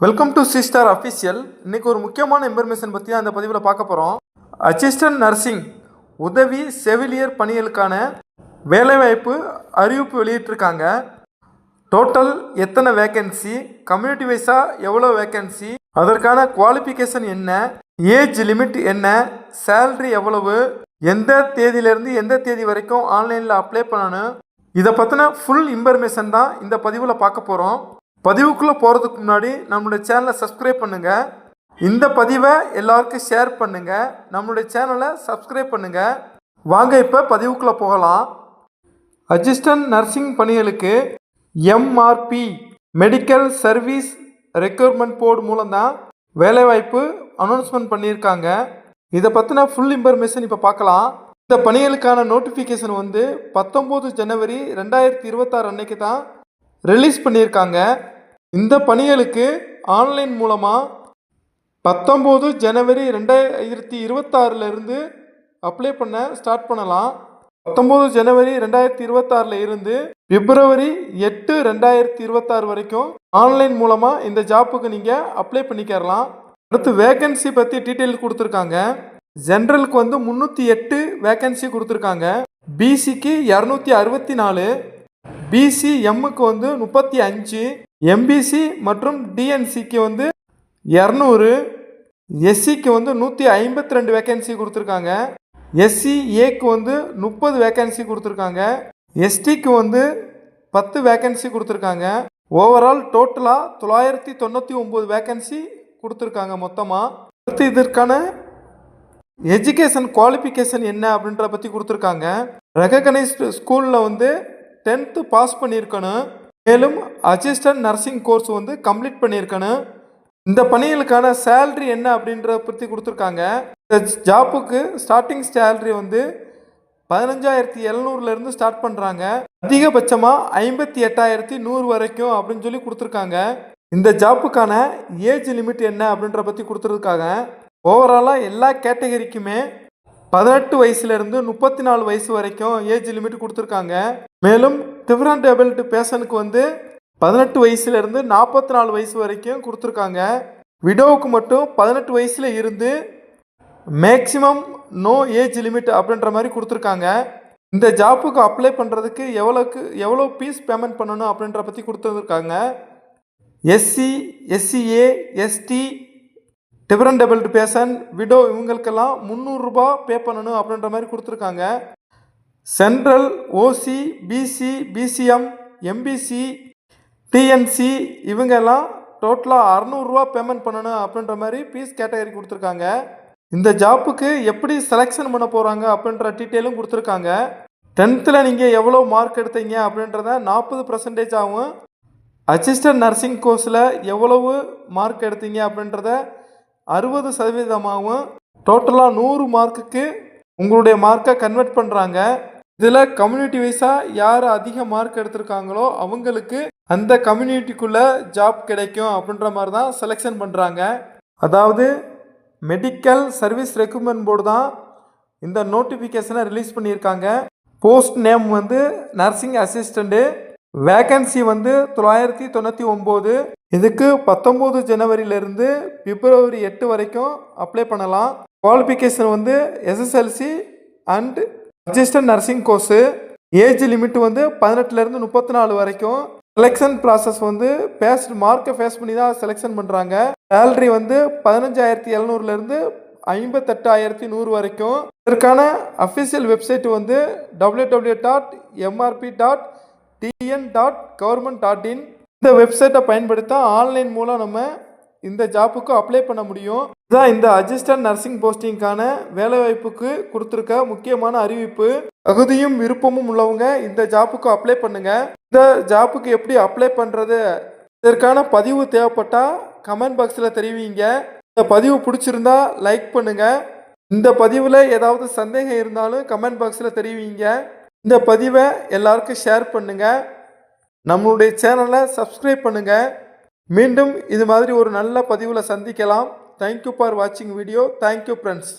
Welcome to C star official இன்றைக்கி ஒரு முக்கியமான இன்ஃபர்மேஷன் பற்றி அந்த பதிவில் பார்க்க போகிறோம் அசிஸ்டன்ட் நர்சிங் உதவி செவிலியர் பணிகளுக்கான வேலைவாய்ப்பு அறிவிப்பு வெளியிட்டிருக்காங்க. டோட்டல் எத்தனை வேக்கன்சி கம்யூனிட்டி வைஸாக எவ்வளோ வேக்கன்சி அதற்கான குவாலிஃபிகேஷன் என்ன? ஏஜ் லிமிட் என்ன? சேல்ரி எவ்வளவு? எந்த தேதியிலேருந்து எந்த தேதி வரைக்கும் ஆன்லைனில் அப்ளை பண்ணணும்? இதை பற்றின ஃபுல் இன்ஃபர்மேஷன் தான் இந்த பதிவில் பார்க்க போகிறோம் பதிவுக்குள்ளே போகிறதுக்கு முன்னாடி நம்மளுடைய சேனலை சப்ஸ்கிரைப் பண்ணுங்கள் இந்த பதிவை எல்லாருக்கும் ஷேர் பண்ணுங்கள் நம்மளுடைய சேனலை சப்ஸ்கிரைப் பண்ணுங்கள் வாங்க இப்போ பதிவுக்குள்ளே போகலாம். அசிஸ்டன்ட் நர்சிங் பணிகளுக்கு MRB medical service recruitment board மூலம் தான் வேலைவாய்ப்பு அனௌன்ஸ்மெண்ட் பண்ணியிருக்காங்க. இதை பற்றின ஃபுல் இன்ஃபர்மேஷன் இப்போ பார்க்கலாம். இந்த பணிகளுக்கான நோட்டிஃபிகேஷன் வந்து பத்தொம்போது ஜனவரி ரெண்டாயிரத்தி இருபத்தாறு அன்னைக்கு தான் ரிலீஸ் பண்ணியிருக்காங்க. இந்த பணிகளுக்கு ஆன்லைன் மூலமாக பத்தொம்போது ஜனவரி ரெண்டாயிரத்தி இருபத்தாறுலேருந்து அப்ளை பண்ண ஸ்டார்ட் பண்ணலாம். பத்தொம்போது ஜனவரி ரெண்டாயிரத்தி இருபத்தாறில் இருந்து பிப்ரவரி எட்டு ரெண்டாயிரத்தி இருபத்தாறு வரைக்கும் ஆன்லைன் மூலமாக இந்த ஜாப்புக்கு நீங்கள் அப்ளை பண்ணிக்கிறலாம். அடுத்து வேகன்சி பற்றி டீட்டெயில் கொடுத்துருக்காங்க. ஜென்ரலுக்கு வந்து முந்நூற்றி எட்டு வேகன்சி கொடுத்துருக்காங்க. பிசிக்கு இரநூத்தி அறுபத்தி நாலு பிசி எம்முக்கு வந்து முப்பத்தி அஞ்சு எம்பிசி மற்றும் டிஎன்சிக்கு வந்து இரநூறு எஸ்சிக்கு வந்து நூற்றி ஐம்பத்தி ரெண்டு வேக்கன்சி கொடுத்துருக்காங்க. எஸ்சி ஏக்கு வந்து முப்பது வேக்கன்சி கொடுத்துருக்காங்க. எஸ்டிக்கு வந்து பத்து வேக்கன்சி கொடுத்துருக்காங்க. ஓவரால் டோட்டலாக தொள்ளாயிரத்தி தொண்ணூற்றி ஒம்பது வேக்கன்சி கொடுத்துருக்காங்க மொத்தமாக அடுத்து இதற்கான எஜுகேஷன் குவாலிஃபிகேஷன் என்ன அப்படின்றத பற்றி கொடுத்துருக்காங்க. ரெகக்னைஸ்டு ஸ்கூலில் வந்து டென்த்து பாஸ் பண்ணியிருக்கணும். மேலும் அசிஸ்டன்ட் நர்சிங் கோர்ஸ் வந்து கம்ப்ளீட் பண்ணியிருக்கணும். இந்த பணிகளுக்கான சேல்ரி என்ன அப்படின்றத பற்றி கொடுத்துருக்காங்க. இந்த ஜாப்புக்கு ஸ்டார்டிங் சேல்ரி வந்து பதினஞ்சாயிரத்தி எழுநூறுலேருந்து ஸ்டார்ட் பண்ணுறாங்க அதிகபட்சமாக ஐம்பத்தி எட்டாயிரத்தி நூறு வரைக்கும் அப்படின்னு சொல்லி கொடுத்துருக்காங்க. இந்த ஜாப்புக்கான ஏஜ் லிமிட் என்ன அப்படின்ற பற்றி கொடுத்துருக்காங்க. ஓவராலாக எல்லா கேட்டகரிக்குமே பதினெட்டு வயசுலேருந்து முப்பத்தி நாலு வயசு வரைக்கும் ஏஜ் லிமிட் கொடுத்துருக்காங்க. மேலும் டிஃப்ரெண்ட் டேபிள்டு பேஷனுக்கு வந்து பதினெட்டு வயசுலேருந்து நாற்பத்தி நாலு வயசு வரைக்கும் கொடுத்துருக்காங்க. விடோவுக்கு மட்டும் பதினெட்டு வயசில் இருந்து மேக்ஸிமம் நோ ஏஜ் லிமிட் அப்படின்ற மாதிரி கொடுத்துருக்காங்க. இந்த ஜாப்புக்கு அப்ளை பண்ணுறதுக்கு எவ்வளோக்கு எவ்வளோ ஃபீஸ் பேமெண்ட் பண்ணணும் அப்படின்ற பற்றி கொடுத்துருக்காங்க. SC SCA ST different abled person widow இவங்களுக்கெல்லாம் முந்நூறுரூபா பே பண்ணணும் அப்படின்ற மாதிரி கொடுத்துருக்காங்க. Central OC BC BCM MBC DNC இவங்கெல்லாம் டோட்டலாக அறநூறுரூவா பேமெண்ட் பண்ணணும் அப்படின்ற மாதிரி ஃபீஸ் கேட்டகரி கொடுத்துருக்காங்க. இந்த ஜாப்புக்கு எப்படி செலெக்ஷன் பண்ண போகிறாங்க அப்படின்ற டீட்டெயிலும் கொடுத்துருக்காங்க. டென்த்தில் நீங்கள் எவ்வளோ மார்க் எடுத்தீங்க அப்படின்றத நாற்பது பர்சன்டேஜ் ஆகும் அசிஸ்டன்ட் நர்சிங் கோர்ஸில் எவ்வளவு மார்க் எடுத்தீங்க அப்படின்றத அறுபது சதவீதமாகவும் டோட்டலாக நூறு மார்க்குக்கு உங்களுடைய மார்க்கை கன்வெர்ட் பண்ணுறாங்க இதில் கம்யூனிட்டி வைஸாக யார் அதிக மார்க் எடுத்திருக்காங்களோ அவங்களுக்கு அந்த கம்யூனிட்டிக்குள்ளே ஜாப் கிடைக்கும் அப்படின்ற மாதிரி தான் செலெக்ஷன் பண்ணுறாங்க அதாவது மெடிக்கல் சர்வீஸ் ரெக்ரூட்மெண்ட் போர்டு தான் இந்த நோட்டிஃபிகேஷனை ரிலீஸ் பண்ணியிருக்காங்க. போஸ்ட் நேம் வந்து நர்சிங் அசிஸ்டண்ட்டு வேகன்சி வந்து தொள்ளாயிரத்தி தொண்ணூற்றி ஒம்பது. இதுக்கு பத்தொம்போது ஜனவரியிலேருந்து பிப்ரவரி எட்டு வரைக்கும் அப்ளை பண்ணலாம். குவாலிஃபிகேஷன் வந்து SSLC and assistant nursing course age limit வந்து பதினெட்டுலேருந்து முப்பத்தி நாலு வரைக்கும். செலெக்ஷன் ப்ராசஸ் வந்து பேஸ்ட் மார்க்கை ஃபேஸ் பண்ணி தான் செலெக்ஷன் பண்ணுறாங்க சேல்ரி வந்து பதினஞ்சாயிரத்தி எழுநூறுலேருந்து ஐம்பத்தெட்டாயிரத்தி நூறு வரைக்கும். இதற்கான அஃபிஷியல் வெப்சைட் வந்து W W dot MRB dot TN dot government dot in இந்த வெப்சைட்டை பயன்படுத்த ஆன்லைன் மூலம் நம்ம இந்த ஜாப்புக்கு அப்ளை பண்ண முடியும். இதுதான் இந்த அசிஸ்டன்ட் நர்சிங் போஸ்டிங்கான வேலைவாய்ப்புக்கு கொடுத்துருக்க முக்கியமான அறிவிப்பு. தகுதியும் விருப்பமும் உள்ளவங்க இந்த ஜாப்புக்கு அப்ளை பண்ணுங்க. இந்த ஜாப்புக்கு எப்படி அப்ளை பண்ணுறது இதற்கான பதிவு தேவைப்பட்டால் கமெண்ட் பாக்ஸில் தெரிவிங்க. இந்த பதிவு பிடிச்சிருந்தா லைக் பண்ணுங்க. இந்த பதிவில் ஏதாவது சந்தேகம் இருந்தாலும் கமெண்ட் பாக்ஸில் தெரிவிங்க. இந்த பதிவை எல்லாருக்கும் ஷேர் பண்ணுங்கள் நம்மளுடைய சேனலை சப்ஸ்கிரைப் பண்ணுங்கள் மீண்டும் இது மாதிரி ஒரு நல்ல பதிவில் சந்திக்கலாம். தேங்க்யூ ஃபார் வாட்சிங் வீடியோ தேங்க்யூ ஃப்ரெண்ட்ஸ்